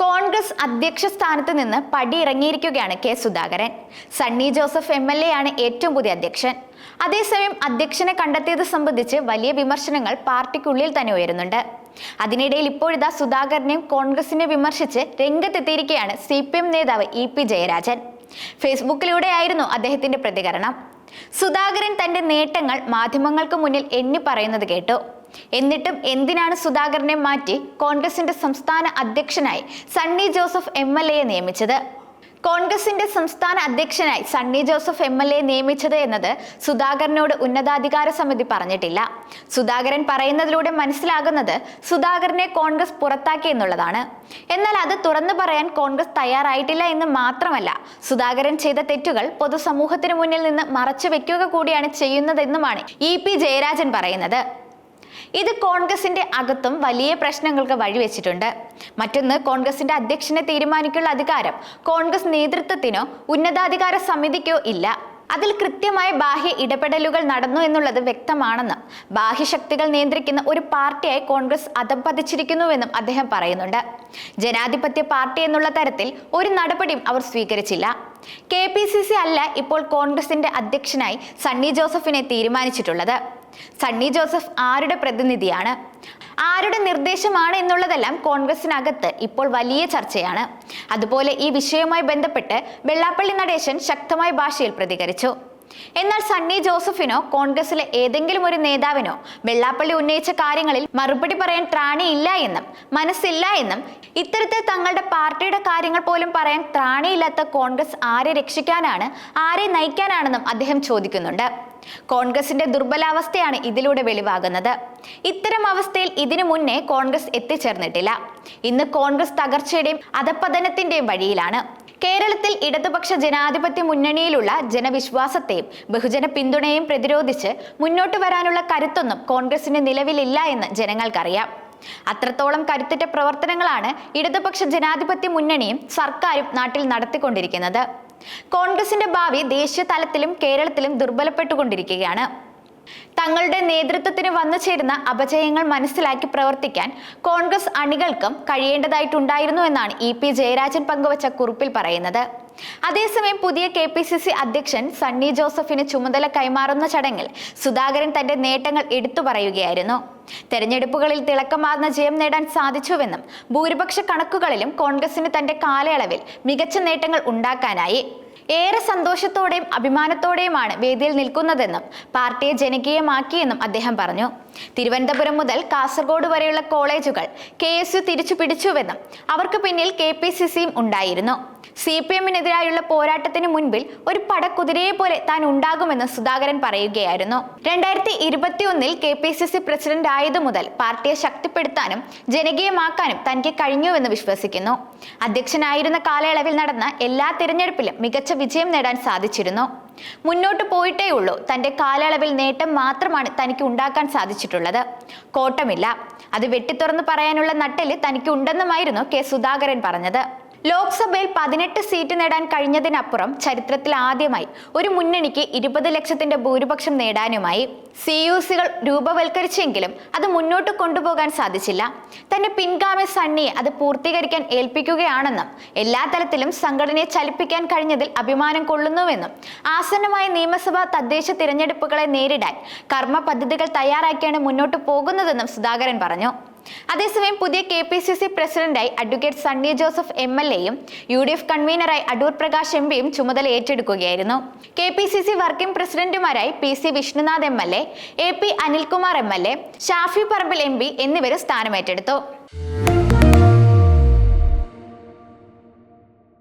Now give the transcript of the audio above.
കോൺഗ്രസ് അധ്യക്ഷ സ്ഥാനത്ത് നിന്ന് പടിയിറങ്ങിയിരിക്കുകയാണ് K Sudhakaran. Sunny Joseph M L A ആണ് ഏറ്റവും പുതിയ അധ്യക്ഷൻ. അതേസമയം അധ്യക്ഷനെ കണ്ടെത്തിയത് സംബന്ധിച്ച് വലിയ വിമർശനങ്ങൾ പാർട്ടിക്കുള്ളിൽ തന്നെ ഉയരുന്നുണ്ട്. അതിനിടയിൽ ഇപ്പോഴിതാ സുധാകരനെയും കോൺഗ്രസിനെ വിമർശിച്ച് രംഗത്തെത്തിയിരിക്കുകയാണ് സി പി എം നേതാവ് ഇ പി ജയരാജൻ. ഫേസ്ബുക്കിലൂടെയായിരുന്നു അദ്ദേഹത്തിന്റെ പ്രതികരണം. സുധാകരൻ തന്റെ നേട്ടങ്ങൾ മാധ്യമങ്ങൾക്ക് മുന്നിൽ എണ്ണി പറയുന്നത് കേട്ടു. എന്നിട്ടും എന്തിനാണ് സുധാകരനെ മാറ്റി കോൺഗ്രസിന്റെ സംസ്ഥാന അധ്യക്ഷനായി സണ്ണി ജോസഫ് എം എൽ എയെ നിയമിച്ചത്? കോൺഗ്രസിന്റെ സംസ്ഥാന അധ്യക്ഷനായി Sunny Joseph M L A നിയമിച്ചത് എന്നത് സുധാകരനോട് ഉന്നതാധികാര സമിതി പറഞ്ഞിട്ടില്ല. സുധാകരൻ പറയുന്നതിലൂടെ മനസ്സിലാകുന്നത് സുധാകരനെ കോൺഗ്രസ് പുറത്താക്കി എന്നുള്ളതാണ്. എന്നാൽ അത് തുറന്നു പറയാൻ കോൺഗ്രസ് തയ്യാറായിട്ടില്ല എന്ന് മാത്രമല്ല സുധാകരൻ ചെയ്ത തെറ്റുകൾ പൊതുസമൂഹത്തിന് മുന്നിൽ നിന്ന് മറച്ചു വെക്കുക കൂടിയാണ് ചെയ്യുന്നതെന്നുമാണ് ഇ പി ജയരാജൻ പറയുന്നത്. ഇത് കോൺഗ്രസിന്റെ അകത്തും വലിയ പ്രശ്നങ്ങൾക്ക് വഴിവെച്ചിട്ടുണ്ട്. മറ്റൊന്ന് കോൺഗ്രസിന്റെ അധ്യക്ഷനെ തീരുമാനിക്കുള്ള അധികാരം കോൺഗ്രസ് നേതൃത്വത്തിനോ ഉന്നതാധികാര സമിതിക്കോ ഇല്ല. അതിൽ കൃത്യമായ ബാഹ്യ ഇടപെടലുകൾ നടന്നു എന്നുള്ളത് വ്യക്തമാണെന്ന് ബാഹ്യശക്തികൾ നിയന്ത്രിക്കുന്ന ഒരു പാർട്ടിയായി കോൺഗ്രസ് അധംപതിച്ചിരിക്കുന്നുവെന്നും അദ്ദേഹം പറയുന്നുണ്ട്. ജനാധിപത്യ പാർട്ടി എന്നുള്ള തരത്തിൽ ഒരു നടപടിയും അവർ സ്വീകരിച്ചില്ല. കെ പി സി സി അല്ല ഇപ്പോൾ കോൺഗ്രസിന്റെ അധ്യക്ഷനായി സണ്ണി ജോസഫിനെ തീരുമാനിച്ചിട്ടുള്ളത്. സണ്ണി ജോസഫ് ആരുടെ പ്രതിനിധിയാണ്? ആരുടെ നിർദ്ദേശമാണ് എന്നുള്ളതെല്ലാം കോൺഗ്രസിനകത്ത് ഇപ്പോൾ വലിയ ചർച്ചയാണ്. അതുപോലെ ഈ വിഷയവുമായി ബന്ധപ്പെട്ട് വെള്ളാപ്പള്ളി നടേശൻ ശക്തമായ ഭാഷയിൽ പ്രതികരിച്ചു. എന്നാൽ സണ്ണി ജോസഫിനോ കോൺഗ്രസിലെ ഏതെങ്കിലും ഒരു നേതാവിനോ വെള്ളാപ്പള്ളി ഉന്നയിച്ച കാര്യങ്ങളിൽ മറുപടി പറയാൻ ത്രാണിയില്ല എന്നും മനസ്സില്ല എന്നും ഇത്തരത്തിൽ തങ്ങളുടെ പാർട്ടിയുടെ കാര്യങ്ങൾ പോലും പറയാൻ ത്രാണിയില്ലാത്ത കോൺഗ്രസ് ആരെ രക്ഷിക്കാനാണ് ആരെ നയിക്കാനാണെന്നും അദ്ദേഹം ചോദിക്കുന്നുണ്ട്. കോൺഗ്രസിന്റെ ദുർബലാവസ്ഥയാണ് ഇതിലൂടെ വെളിവാകുന്നത്. ഇത്തരം അവസ്ഥയിൽ ഇതിനു മുന്നേ കോൺഗ്രസ് എത്തിച്ചേർന്നിട്ടില്ല. ഇന്ന് കോൺഗ്രസ് തകർച്ചയുടെയും അധപ്പതനത്തിന്റെയും വഴിയിലാണ്. കേരളത്തിൽ ഇടതുപക്ഷ ജനാധിപത്യ മുന്നണിയിലുള്ള ജനവിശ്വാസത്തെയും ബഹുജന പിന്തുണയെയും പ്രതിരോധിച്ച് മുന്നോട്ട് വരാനുള്ള കരുത്തൊന്നും കോൺഗ്രസിന് നിലവിലില്ല എന്ന് ജനങ്ങൾക്കറിയാം. അത്രത്തോളം കരുത്തുറ്റ പ്രവർത്തനങ്ങളാണ് ഇടതുപക്ഷ ജനാധിപത്യ മുന്നണിയും സർക്കാരും നാട്ടിൽ നടത്തിക്കൊണ്ടിരിക്കുന്നത്. കോൺഗ്രസിന്റെ ഭാവി ദേശീയ തലത്തിലും കേരളത്തിലും ദുർബലപ്പെട്ടുകൊണ്ടിരിക്കുകയാണ്. തങ്ങളുടെ നേതൃത്വത്തിന് വന്നു ചേരുന്ന അപജയങ്ങൾ മനസ്സിലാക്കി പ്രവർത്തിക്കാൻ കോൺഗ്രസ് അണികൾക്കും കഴിയേണ്ടതായിട്ടുണ്ടായിരുന്നു എന്നാണ് ഇ പി ജയരാജൻ പങ്കുവച്ച കുറിപ്പിൽ പറയുന്നത്. അതേസമയം പുതിയ കെ പി സി സി അധ്യക്ഷൻ സണ്ണി ജോസഫിന് ചുമതല കൈമാറുന്ന ചടങ്ങിൽ സുധാകരൻ തന്റെ നേട്ടങ്ങൾ എടുത്തു പറയുകയായിരുന്നു. തെരഞ്ഞെടുപ്പുകളിൽ തിളക്കമാർന്ന ജയം നേടാൻ സാധിച്ചുവെന്നും ഭൂരിപക്ഷ കണക്കുകളിലും കോൺഗ്രസിന് തന്റെ കാലയളവിൽ മികച്ച നേട്ടങ്ങൾ ഉണ്ടാക്കാനായി ഏറെ സന്തോഷത്തോടെയും അഭിമാനത്തോടെയുമാണ് വേദിയിൽ നിൽക്കുന്നതെന്നും പാർട്ടിയെ ജനകീയമാക്കിയെന്നും അദ്ദേഹം പറഞ്ഞു. തിരുവനന്തപുരം മുതൽ കാസർഗോഡ് വരെയുള്ള കോളേജുകൾ കെ എസ് യു തിരിച്ചു പിടിച്ചുവെന്നും അവർക്ക് പിന്നിൽ കെ പി സി സിയും ഉണ്ടായിരുന്നു. സി പി എമ്മിനെതിരായുള്ള പോരാട്ടത്തിന് മുൻപിൽ ഒരു പടക്കുതിരയെ പോലെ താൻ ഉണ്ടാകുമെന്ന് സുധാകരൻ പറയുകയായിരുന്നു. രണ്ടായിരത്തി ഇരുപത്തിയൊന്നിൽ K P C C president ആയതു മുതൽ പാർട്ടിയെ ശക്തിപ്പെടുത്താനും ജനകീയമാക്കാനും തനിക്ക് കഴിഞ്ഞുവെന്ന് വിശ്വസിക്കുന്നു. അധ്യക്ഷനായിരുന്ന കാലയളവിൽ നടന്ന എല്ലാ തിരഞ്ഞെടുപ്പിലും മികച്ച വിജയം നേടാൻ സാധിച്ചിരുന്നു. മുന്നോട്ട് പോയിട്ടേ ഉള്ളൂ തന്റെ കാലയളവിൽ നേട്ടം മാത്രമാണ് തനിക്ക് ഉണ്ടാക്കാൻ സാധിച്ചിട്ടുള്ളത്. കോട്ടമില്ല. അത് വെട്ടിത്തുറന്ന് പറയാനുള്ള നട്ടെൽ തനിക്ക് ഉണ്ടെന്നുമായിരുന്നു കെ സുധാകരൻ പറഞ്ഞത്. ലോക്സഭയിൽ പതിനെട്ട് സീറ്റ് നേടാൻ കഴിഞ്ഞതിനപ്പുറം ചരിത്രത്തിൽ ആദ്യമായി ഒരു മുന്നണിക്ക് ഇരുപത് ലക്ഷത്തിന്റെ ഭൂരിപക്ഷം നേടാനുമായി സി യു സികൾ രൂപവൽക്കരിച്ചെങ്കിലും അത് മുന്നോട്ട് കൊണ്ടുപോകാൻ സാധിച്ചില്ല. തന്റെ പിൻഗാമി സണ്ണിയെ അത് പൂർത്തീകരിക്കാൻ ഏൽപ്പിക്കുകയാണെന്നും എല്ലാ തലത്തിലും സംഘടനയെ ചലിപ്പിക്കാൻ കഴിഞ്ഞതിൽ അഭിമാനം കൊള്ളുന്നുവെന്നും ആസന്നമായ നിയമസഭാ തദ്ദേശ തിരഞ്ഞെടുപ്പുകളെ നേരിടാൻ കർമ്മ പദ്ധതികൾ തയ്യാറാക്കിയാണ് മുന്നോട്ട് പോകുന്നതെന്നും സുധാകരൻ പറഞ്ഞു. അതേസമയം പുതിയ കെ പി സി സി പ്രസിഡന്റായി advocate Sunny Joseph M L എയും യു ഡി എഫ് കൺവീനറായി അടൂർ പ്രകാശ് എം പിയും ചുമതല ഏറ്റെടുക്കുകയായിരുന്നു. K P C C working പ്രസിഡന്റുമാരായി P C Vishnunath M L A A P Anilkumar M L A Shafi Parambil M P എന്നിവരും സ്ഥാനമേറ്റെടുത്തു.